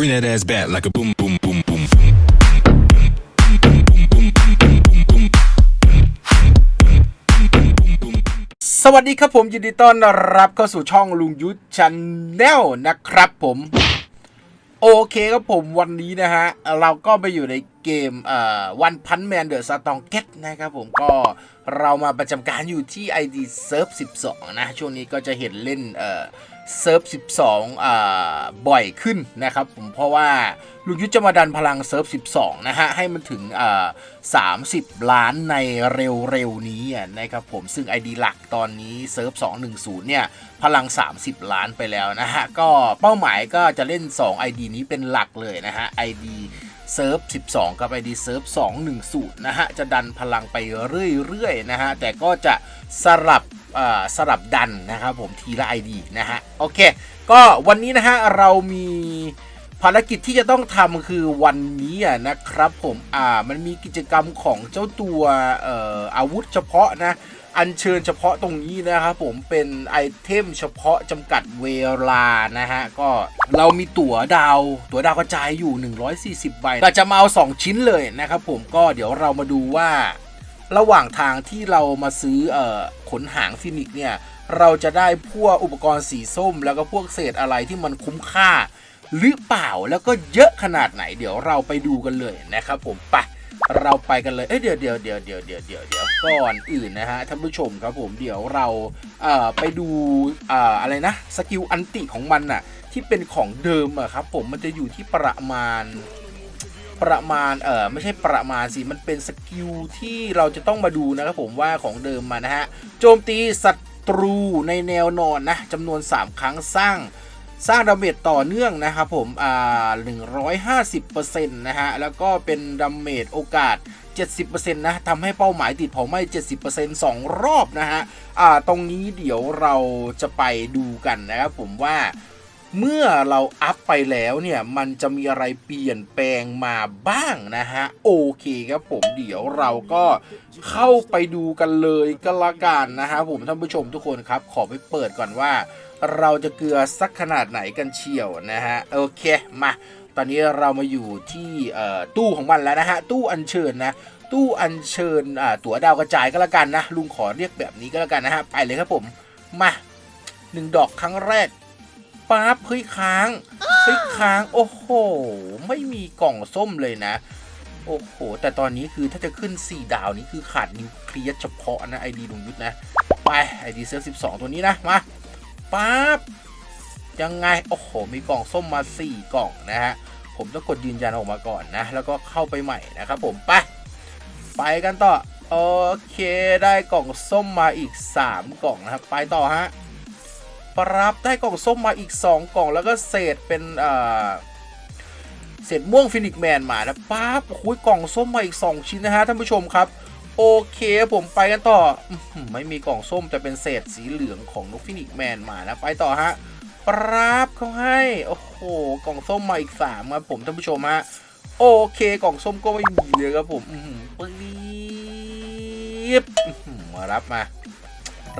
Bring that ass back like a boom, boom, boom, boom, boom. สวัสดีครับผมยินดีต้อนรับเข้าสู่ช่องลุงยุทธชันแนลนะครับผม โอเคครับผมวันนี้นะฮะ เราก็ไปอยู่ใน เกมเอ่อวันพันแมนเดอะสตองเก็ตนะครับผมก็เรามาประจำการอยู่ที่ ID เซิร์ฟ12 นะ ช่วงนี้ก็จะเห็นเล่นเอ่อเซิร์ฟ 12 อ่า บ่อยขึ้นนะครับผม เพราะว่าลุงยุทธจะมาดันพลังเซิร์ฟ 12 นะฮะ ให้มันถึงเอ่อ30 ล้านในเร็วๆ นี้อะนะครับผม ซึ่ง ID หลักตอนนี้เซิร์ฟ 210 เนี่ย พลัง 30 ล้านไปแล้วนะฮะ ก็เป้าหมายก็จะเล่น 2 ID นี้เป็นหลักเลยนะฮะ ID เซิร์ฟ 12 กับ ID เซิร์ฟ 210 นะฮะ จะดันพลังไปเรื่อยๆ นะฮะ แต่ก็จะสลับอ่อสลับดันนะครับผมทีละ ID นะฮะ โอเค ก็วันนี้นะฮะ เรามีภารกิจที่จะต้องทำคือวันนี้อะนะครับผม อ่า มันมีกิจกรรมของเจ้าตัวเอ่ออาวุธเฉพาะนะ อัญเชิญเฉพาะตรงนี้นะครับผมเป็นไอเทมเฉพาะจำกัดเวลานะฮะ ก็เรามีตั๋วดาว ตั๋วดาวกระจายอยู่ 140 ใบก็จะมาเอา 2 ชิ้นเลยนะครับผมก็เดี๋ยวเรามาดูว่าระหว่างทางที่เรามาซื้อเอ่อขนหางฟินิกเนี่ย เราจะได้พวกอุปกรณ์สีส้ม แล้วก็พวกเศษอะไรที่มันคุ้มค่า หรือเปล่าแล้วก็เยอะขนาดไหน เดี๋ยวเราไปดูกันเลยนะครับผมไป เราไปกันเลย เอ้ยเดี๋ยวเดี๋ยวเดี๋ยวเดี๋ยวเดี๋ยวเดี๋ยวเดี๋ยวก่อนอื่นนะฮะท่านผู้ชมครับผมเดี๋ยวเราเอ่อไปดูเอ่ออะไรนะสกิลอันติของมันน่ะที่เป็นของเดิมอะครับผมมันจะอยู่ที่ประมาณประมาณ เออไม่ใช่ประมาณสิ มันเป็นสกิลที่เราจะต้องมาดูนะครับผมว่าของเดิมมานะฮะ โจมตีศัตรูในแนวนอนนะจำนวน 3 ครั้งสร้าง สร้างดาเมจต่อเนื่องนะครับผมอ่า150%นะฮะ แล้วก็เป็นดาเมจโอกาส 70%นะทำให้เป้าหมายติดเผาไหม้ 70% 2 รอบนะฮะ อ่า ตรงนี้เดี๋ยวเราจะไปดูกันนะครับผมว่าเมื่อเราอัพไปแล้วเนี่ยมันจะมีอะไรเปลี่ยนแปลงมาบ้างนะฮะ โอเคครับผมเดี๋ยวเราก็เข้าไปดูกันเลยก็แล้วกันนะฮะผมท่านผู้ชมทุกคนครับ ขอไปเปิดก่อนว่า เราจะเกลือสักขนาดไหนกันเชียวนะฮะ โอเค มา ตอนนี้เรามาอยู่ที่ตู้ของมันแล้วนะฮะ ตู้อัญเชิญนะ ตู้อัญเชิญตั๋วดาวกระจายก็แล้วกันนะ ลุงขอเรียกแบบนี้ก็แล้วกันนะฮะ ไปเลยครับผม มาหนึ่งดอกครั้งแรกปั๊บเฮ้ยค้างเฮ้ยค้าง โอ้โห ไม่มีกล่องส้มเลยนะ โอ้โห แต่ตอนนี้คือถ้าจะขึ้น 4 ดาวนี้คือขาดนิวเคลียร์เฉพาะนะไอดีลุงยุทธนะ ไปไอดีเซอร์12ตัวนี้นะ มา ปั๊บยังไง โอ้โห มีกล่องส้มมา 4 กล่องนะฮะ ผมต้องกดยืนยันออกมาก่อนนะ แล้วก็เข้าไปใหม่นะครับผม ไป ไปกันต่อ โอเค ได้กล่องส้มมาอีก 3 กล่องนะครับ ไปต่อฮะ ปรับได้กล่องส้มมาอีก 2 กล่อง แล้วก็เศษเป็นเอ่อเศษม่วงฟินิกแมนมานะปั๊บโอ้ยกล่องส้มมาอีก 2 ชิ้นนะฮะท่านผู้ชมครับ โอเคผมไปกันต่อ ไม่มีกล่องส้มแต่เป็นเศษสีเหลืองของนกฟินิกแมนมานะ ไปต่อฮะปรับเขาให้ โอ้โห กล่องส้มมาอีก3ครับผมท่านผู้ชมฮะ โอเคกล่องส้มก็ไม่มีเลยครับผมปี๊บมารับมา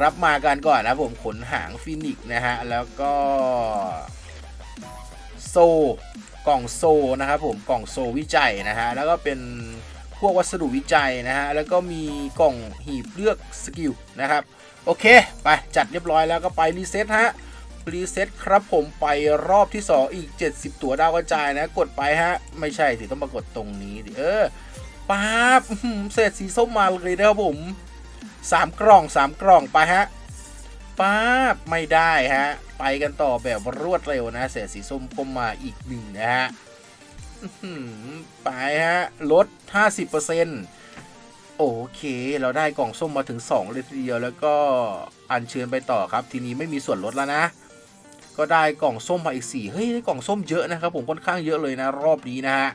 รับมากันก่อนนะผมขนหางฟินิกนะฮะ แล้วก็ โซ กล่องโซนะครับผม กล่องโซวิจัยนะฮะ แล้วก็เป็น พวกวัสดุวิจัยนะฮะ แล้วก็มีกล่องหีบเลือกสกิลนะครับ โอเค ไปจัดเรียบร้อยแล้วก็ไปรีเซ็ตฮะ รีเซ็ตครับผมไปรอบที่ 2 อีก 70 ตัวดาวกระจายนะ กดไปฮะ ไม่ใช่สิต้องมากดตรงนี้ดิเออป๊าบเศษสีส้มมาเลยนะครับผมสามกล่องสามกล่องไปฮะป้าบไม่ได้ฮะ ไปกันต่อแบบรวดเร็วนะเศษสีส้มก็มาอีกหนึ่งนะฮะ ไปฮะ ลด 50%โอเค เราได้กล่องส้มมาถึง 2 เลยทีเดียว แล้วก็อัญเชิญไปต่อครับ ทีนี้ไม่มีส่วนลดแล้วนะ ก็ได้กล่องส้มมาอีก 4 เฮ้ย ได้กล่องส้มเยอะนะครับ ผมค่อนข้างเยอะเลยนะ รอบนี้นะฮะ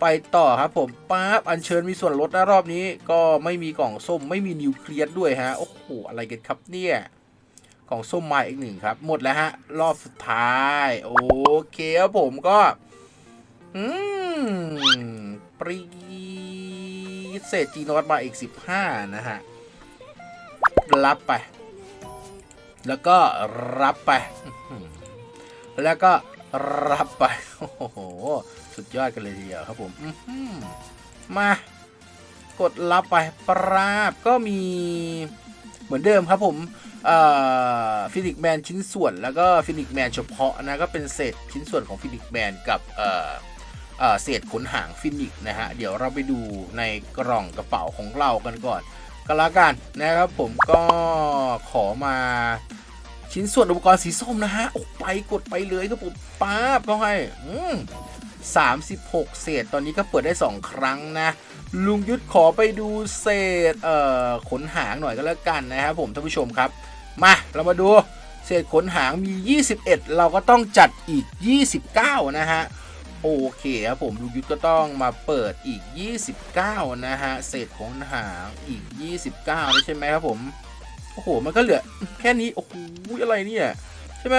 ไปต่อครับผมปั๊บอัญเชิญมีส่วนลดนะรอบนี้ ก็ไม่มีกล่องส้ม ไม่มีนิวเคลียร์ด้วยฮะ โอ้โห อะไรกันครับเนี่ยกล่องส้มมาอีกหนึ่งครับ หมดแล้วฮะ รอบสุดท้าย โอเคครับผมก็ อืม ปรีเศษจีนอตมาอีก 15 นะฮะ รับไป แล้วก็รับไป แล้วก็รับไป โอ้โห สุดยอดกันเลยทีเดียวครับผมมากดรับไป ปราบก็มีเหมือนเดิมครับผมฟินิกแมนชิ้นส่วนแล้วก็ฟินิกแมนเฉพาะนะ ก็เป็นเศษชิ้นส่วนของฟินิกแมนกับเอ่อ เศษขนหางฟินิกนะฮะ เดี๋ยวเราไปดูในกล่องกระเป๋าของเรากันก่อนก็แล้วกันนะครับผมก็ขอมาชิ้นส่วนอุปกรณ์สีส้มนะฮะโอ้ไปกดไปเลยครับผมป๊าบเขาให้อืม36เศษตอนนี้ก็เปิดได้ 2 ครั้งนะ ลุงยุทธขอไปดูเศษเอ่อขนหางหน่อยก็แล้วกันนะครับผมท่านผู้ชมครับ มาเรามาดูเศษขนหางมี 21 เราก็ต้องจัดอีก 29 นะฮะ โอเคครับผมลุงยุทธก็ต้องมาเปิดอีก 29 นะฮะเศษขนหางอีก 29เลยใช่ไหมครับผม โอ้โห มันก็เหลือแค่นี้ โอ้โห อะไรเนี่ย ใช่ไหม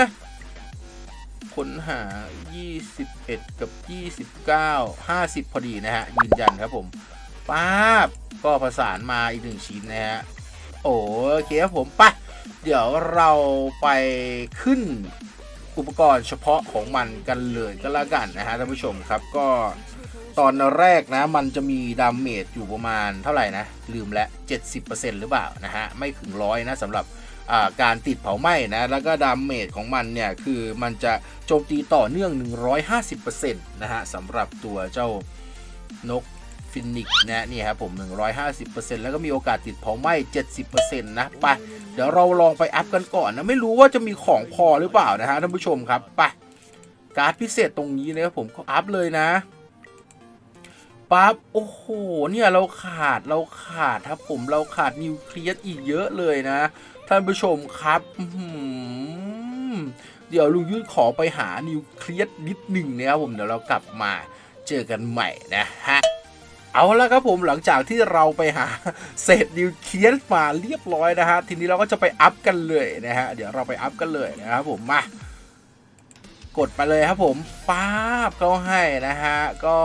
ขนหา 21 กับ 29 50 พอดีนะฮะ ยืนยันครับผมป้าบก็ประสานมาอีกหนึ่งชิ้นนะฮะ โอเคครับผมไปเดี๋ยวเราไปขึ้น อุปกรณ์เฉพาะของมันกันเลยก็แล้วกันนะฮะท่านผู้ชมครับก็ตอนแรกนะมันจะมีดาเมจอยู่ประมาณเท่าไหร่นะ ลืมและ 70%หรือเปล่านะฮะ ไม่ถึงร้อยนะสำหรับการติดเผาไหม้นะ แล้วก็ดาเมจของมันเนี่ย คือมันจะโจมตีต่อเนื่อง 150%นะฮะสำหรับตัวเจ้านก ฟินิกนะนี่ครับผม 150%แล้วก็มีโอกาสติดเผาไหม้ 70%นะไปเดี๋ยวเราลองไปอัพกันก่อนนะ ไม่รู้ว่าจะมีของพอหรือเปล่านะฮะท่านผู้ชมครับไปการ์ดพิเศษตรงนี้นะครับผมก็อัพเลยนะปั๊บโอ้โหเนี่ยเราขาดเราขาดครับผมเราขาดนิวเคลียสอีกเยอะเลยนะ ท่านผู้ชมครับเดี๋ยวลุงยุทธขอไปหานิวเคลียสนิดหนึ่งนะครับผมเดี๋ยวเรากลับมาเจอกันใหม่นะฮะ เอาละครับผมหลังจากที่เราไปหาเศษนิวเคลียสมาเรียบร้อยนะฮะ ทีนี้เราก็จะไปอัพกันเลยนะฮะ เดี๋ยวเราไปอัพกันเลยนะครับผมมากดไปเลยครับผมป๊าบเขาให้นะฮะ ก็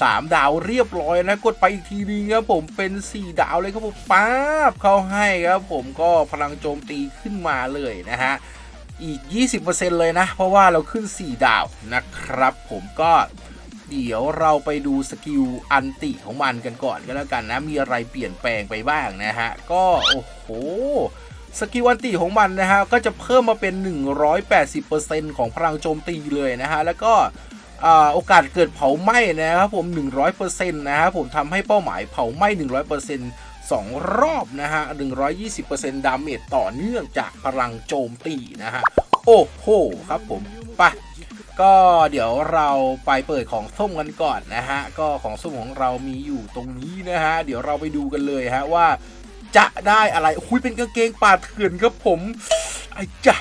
สามดาวเรียบร้อยนะ กดไปอีกทีนึงครับผมเป็นสี่ดาวเลยครับผมป๊าบเขาให้ครับผมก็พลังโจมตีขึ้นมาเลยนะฮะอีก 20%เลยนะ เพราะว่าเราขึ้น 4 ดาวนะครับ ผมก็ เดี๋ยวเราไปดูสกิลอันติของมันกันก่อนก็แล้วกันนะ มีอะไรเปลี่ยนแปลงไปบ้างนะฮะ ก็โอ้โหสกิลอันติของมันนะฮะ ก็จะเพิ่มมาเป็น 180%ของพลังโจมตีเลยนะฮะ แล้วก็อโอกาสเกิดเผาไหม้นะครับผม 100%นะครับผมทำให้เป้าหมายเผาไหม้ 100% 2 รอบนะฮะ 120%ดาเมจต่อเนื่องจากพลังโจมตีนะฮะ โอ้โหครับผม ไป ก็เดี๋ยวเราไปเปิดของส้มกันก่อนนะฮะ ก็ของส้มของเรามีอยู่ตรงนี้นะฮะ เดี๋ยวเราไปดูกันเลยฮะว่าจะได้อะไรคุยเป็นกางเกงป่าเถื่อนครับผมไอ้จ้ะ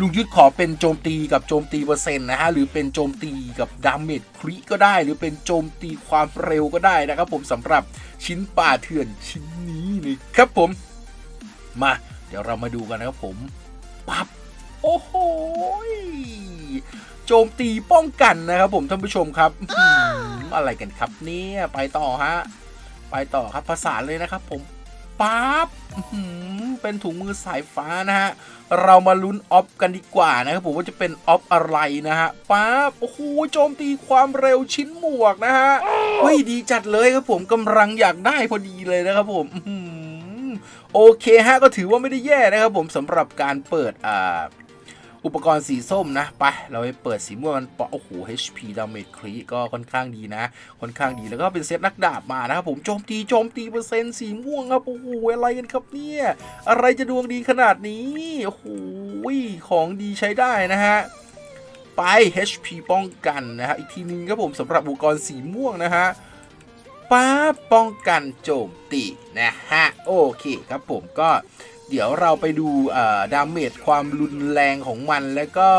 ลุงยุทธขอเป็นโจมตีกับโจมตีเปอร์เซ็นต์นะฮะ หรือเป็นโจมตีกับดาเมจคริก็ได้ หรือเป็นโจมตีความเร็วก็ได้นะครับผมสำหรับชิ้นป่าเถื่อนชิ้นนี้นะครับผม มา เดี๋ยวเรามาดูกันนะครับผมปั๊บ โอ้โหโจมตีป้องกันนะครับผมท่านผู้ชมครับออะไรกันครับเนี่ยไปต่อฮะไปต่อครับภาษานเลยนะครับผมปั๊บเป็นถุงมือสายฟ้านะฮะ เรามาลุ้นออฟกันดีกว่านะครับผมว่าจะเป็นออฟอะไรนะฮะปั๊บโอ้โหโจมตีความเร็วชิ้นหมวกนะฮะเฮ้ยดีจัดเลยครับผมกำลังอยากได้พอดีเลยนะครับผมโอเคฮะก็ถือว่าไม่ได้แย่นะครับผมสำหรับการเปิดอ่า อุปกรณ์สีส้มนะไปเราไปเปิดสีม่วงกันปะโอ้โห HP damage ครีก็ค่อนข้างดีนะ ค่อนข้างดีแล้วก็เป็นเซตนักดาบมานะครับผมโจมตีโจมตีเปอร์เซ็นต์สีม่วงครับโอ้โหอะไรกันครับเนี่ยอะไรจะดวงดีขนาดนี้โอ้โหของดีใช้ได้นะฮะไป HP ป้องกันนะฮะอีกทีนึงครับผมสำหรับอุปกรณ์สีม่วงนะฮะป้าป้องกันโจมตีนะฮะโอเคครับผมก็ เดี๋ยวเราไปดูดาเมจความรุนแรงของมันแล้วก็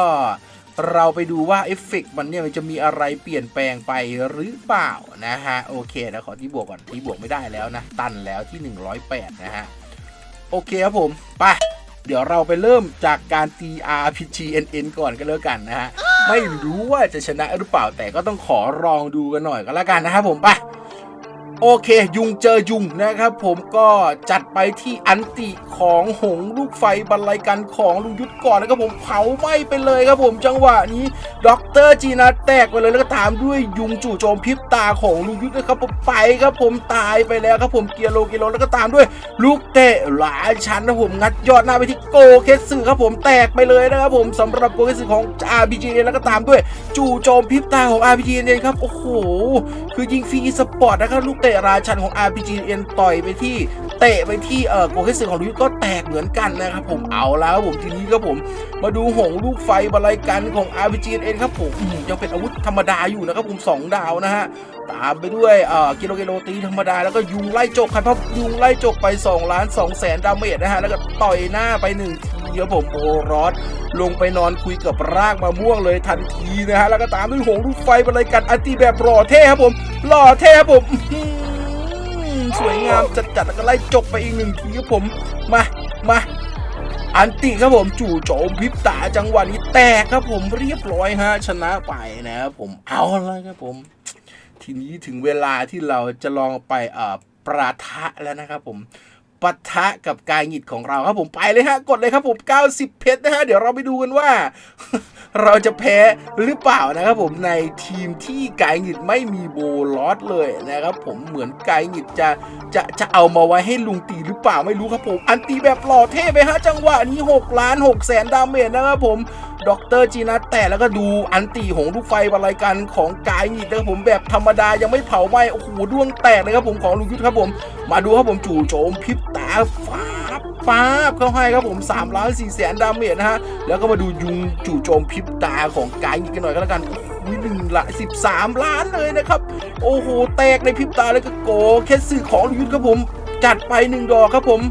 เราไปดูว่าเอฟเฟกต์มันเนี่ยมันจะมีอะไรเปลี่ยนแปลงไปหรือเปล่านะฮะ โอเคนะขอที่บวกก่อนที่บวกไม่ได้แล้วนะ ตันแล้วที่ 108 นะฮะ โอเคครับผมไปเดี๋ยวเราไปเริ่มจากการตี RPG NN ก่อนก็แล้วกันนะฮะ ไม่รู้ว่าจะชนะหรือเปล่าแต่ก็ต้องขอลองดูกันหน่อยก็แล้วกันนะครับผมไป โอเค ยุงเจอยุงนะครับผมก็จัดไปที่อันติของหงลูกไฟบรรลัยกันของลุงยุทธก่อนนะครับผมเผาไหม้ไปเลยครับผมจังหวะนี้ด็อกเตอร์จีนาแตกไปเลยแล้วก็ตามด้วยยุงจู่โจมพริบตาของลุงยุทธนะครับผมไปครับผมตายไปแล้วครับผมเกียร์โลเกียร์โลแล้วก็ตามด้วยลูกเตะหลายชั้นนะผมงัดยอดหน้าไปที่โกเคสึครับผมแตกไปเลยนะครับผมสำหรับโกเคสึของ RPG แล้วก็ตามด้วยจู่โจมพริบตาของ RPG เองครับโอ้โหคือยิงฟรีสปอร์ตนะครับลูกเตะราชันของ RPG เอ็นต่อยไปที่เตะไปที่เอ่อโกเคสึของลุยก็แตกเหมือนกันนะครับผมเอาแล้วครับผมทีนี้ครับผมมาดูหงลูกไฟบรรลัยกันของ RPG เอ็นครับผมยังเป็นอาวุธธรรมดาอยู่นะครับผม2ดาวนะฮะตามไปด้วยเอ่อกิโลกิโลตีธรรมดาแล้วก็ยุงไล่จกครับเพราะยุงไล่จกไป2ล้าน2แสนดาเมจนะฮะแล้วก็ต่อยหน้าไป1ทีครับผมโอรอสลงไปนอนคุยกับรากมะม่วงเลยทันทีนะฮะแล้วก็ตามด้วยหงลูกไฟบรรลัยกันอันตีแบบหล่อเท่ครับผมหล่อเท่ครับผม สวยงามจัดจัดแล้วก็ไล่จบไปอีกหนึ่งทีครับผม มา มา อันติครับผมจู่โจมพิบตาจังหวะนี้แตกครับผมเรียบร้อยฮะชนะไปนะครับผมเอาละครับผม ทีนี้ถึงเวลาที่เราจะลองไปเอ่อประทะแล้วนะครับผม ปะทะกับกายหงิดของเราครับผมไปเลยฮะกดเลยครับผม 90 เพชรนะฮะเดี๋ยวเราไปดูกันว่า เราจะแพ้หรือเปล่านะครับผมในทีมที่กายหงิดไม่มีโบลอสเลยนะครับผมเหมือนกายหงิดจะจะจะเอามาไว้ให้ลุงตีหรือเปล่าไม่รู้ครับผม อันตีแบบหล่อเท่ไปฮะจังหวะนี้6ล้าน6แสนดาเมจนะครับผม ดรจีนัทแต่แล้วก็ดูอันตีของลูกไฟบรรกันของกายหงิดนะครับผมแบบธรรมดายังไม่เผาไหม้โอ้โหดวงแตกเลยครับผมของลุงยุทธครับผม มาดูครับผมจู่โจมพริบตาฟ้าบฟ้าบเข้าให้ครับผม3ล้าน4แสนดาเมจนะฮะ แล้วก็มาดูยุงจู่โจมพริบตาของกายหงิดกันหน่อยก็แล้วกันโอ้โหหนึ่งละ13ล้านเลยนะครับ โอ้โห แตกในพริบตาแล้วก็โกแค่สื่อของลุงยุทธครับผม จัดไปหนึ่งดอกครับผม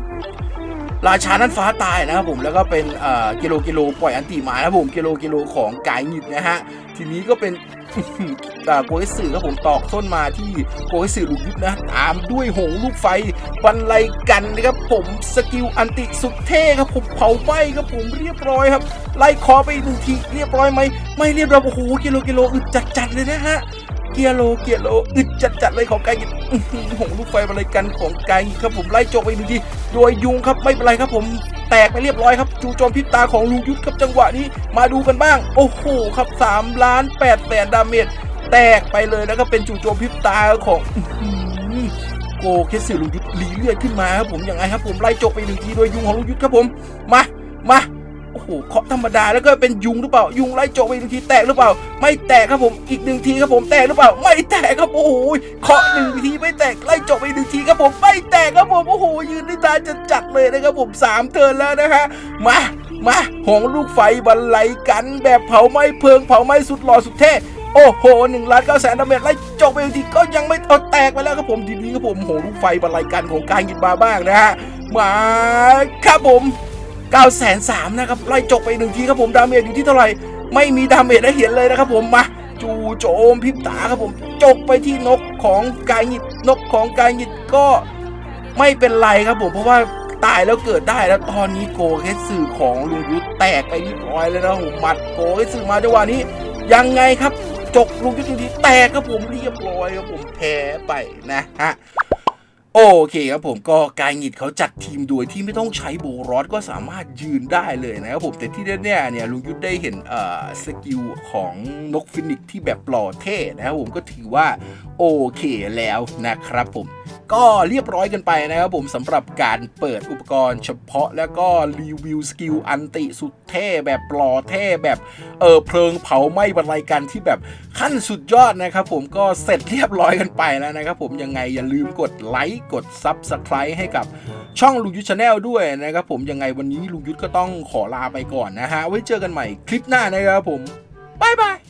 ราชานั้นฟ้าตายนะครับผมแล้วก็เป็นกิโลกิโลปล่อยอันติมานะครับผมกิโลกิโลของกายหงิดนะฮะทีนี้ก็เป็นอ่าโกเอสึครับผมตอกส้นมาที่โกเอสึลูกยุทธนะ ตามด้วยหงลูกไฟบรรลัยกันนะครับผมสกิลอันติสุดเท่ครับผมเผาไหม้ครับผมเรียบร้อยครับ ไล่คอไปหนึ่งทีเรียบร้อยไหมไม่เรียบร้อยโอ้โหกิโลกิโลอึดจัดๆเลยนะฮะ กียร์โลเกียร์โลอึดจัดจัดๆเลยของกายหงิดอื้อหือหงลูกไฟอะไรกันของกายหงิดครับผมไล่โจมไปหนึ่งทีโดยยุงครับไม่เป็นไรครับผมแตกไปเรียบร้อยครับจู่โจมพริบตาของลุงยุทธครับจังหวะนี้มาดูกันบ้าง โอ้โหครับ3ล้าน8แสนดาเมจแตกไปเลยนะครับเป็นจู่โจมพริบตาของโกเคสซิลุงยุทธรีเลือดขึ้นมาครับผมยังไงครับผมไล่โจมไปหนึ่งทีโดยยุงของลุงยุทธครับผมมามา โอ้โหเคาะธรรมดาแล้วก็เป็นยุงหรือเปล่า ยุงไล่โจมไปหนึ่งทีแตกหรือเปล่า ไม่แตกครับผม อีกหนึ่งทีครับผมแตกหรือเปล่า ไม่แตกครับโอ้โหเคาะหนึ่งทีไม่แตกไล่โจมไปหนึ่งทีครับผมไม่แตกครับผมโอ้โหยืนได้ตาจะจัดเลยนะครับผมสามเทิร์นแล้วนะฮะมามาหงลูกไฟบรรลัยกันแบบเผาไหม้เพลิงเผาไหม้สุดหล่อสุดเท่โอ้โหหนึ่งล้านเก้าแสนดาเมจไล่โจมไปทีก็ยังไม่เอาแตกไปแล้วครับผมทีนี้ครับผมหงลูกไฟบรรลัยกันของการยินมาบ้างนะฮะมาครับผม 9 3 0 0นะครับไล่จกไปหนึ่งทีครับผมดาเมจอยู่ที่เท่าไหร่ไม่มีดาเมจให้เห็นเลยนะครับผมมาจูโจมพิบตาครับผมจกไปที่นกของกายหงิดนกของกายหงิดก็ไม่เป็นไรครับผมเพราะว่าตายแล้วเกิดได้แล้วตอนนี้โกเคสสื่อของลุงยุทธแตกไปเรียบร้อยแล้วนะผมหมัดโกเคสสื่อมาจังหวะนี้ยังไงครับจกลุงยุทธอยู่ดีแตกครับผมเรียบร้อยครับผมแพ้ไปนะฮะ โอเคครับผมก็กายหงิดเขาจัดทีมโดยที่ไม่ต้องใช้โบรอสก็สามารถยืนได้เลยนะครับผมแต่ที่แน่ๆเนี่ยลุงยุทธได้เห็นเออสกิลของนกฟินิกซ์ที่แบบหล่อเท่นะครับผมก็ถือว่าโอเคแล้วนะครับผม ก็เรียบร้อยกันไปนะครับผมสำหรับการเปิดอุปกรณ์เฉพาะแล้วก็รีวิวสกิลอันติสุดเท่แบบหล่อเท่แบบเออเพลิงเผาไหม้บรรลัยกันที่แบบขั้นสุดยอดนะครับผมก็เสร็จเรียบร้อยกันไปแล้วนะครับผมยังไงอย่าลืมกดไลค์กด Subscribe ให้กับช่องลุงยุทธชาแนลด้วยนะครับผมยังไงวันนี้ลุงยุทธก็ต้องขอลาไปก่อนนะฮะไว้เจอกันใหม่คลิปหน้านะครับผมบายบาย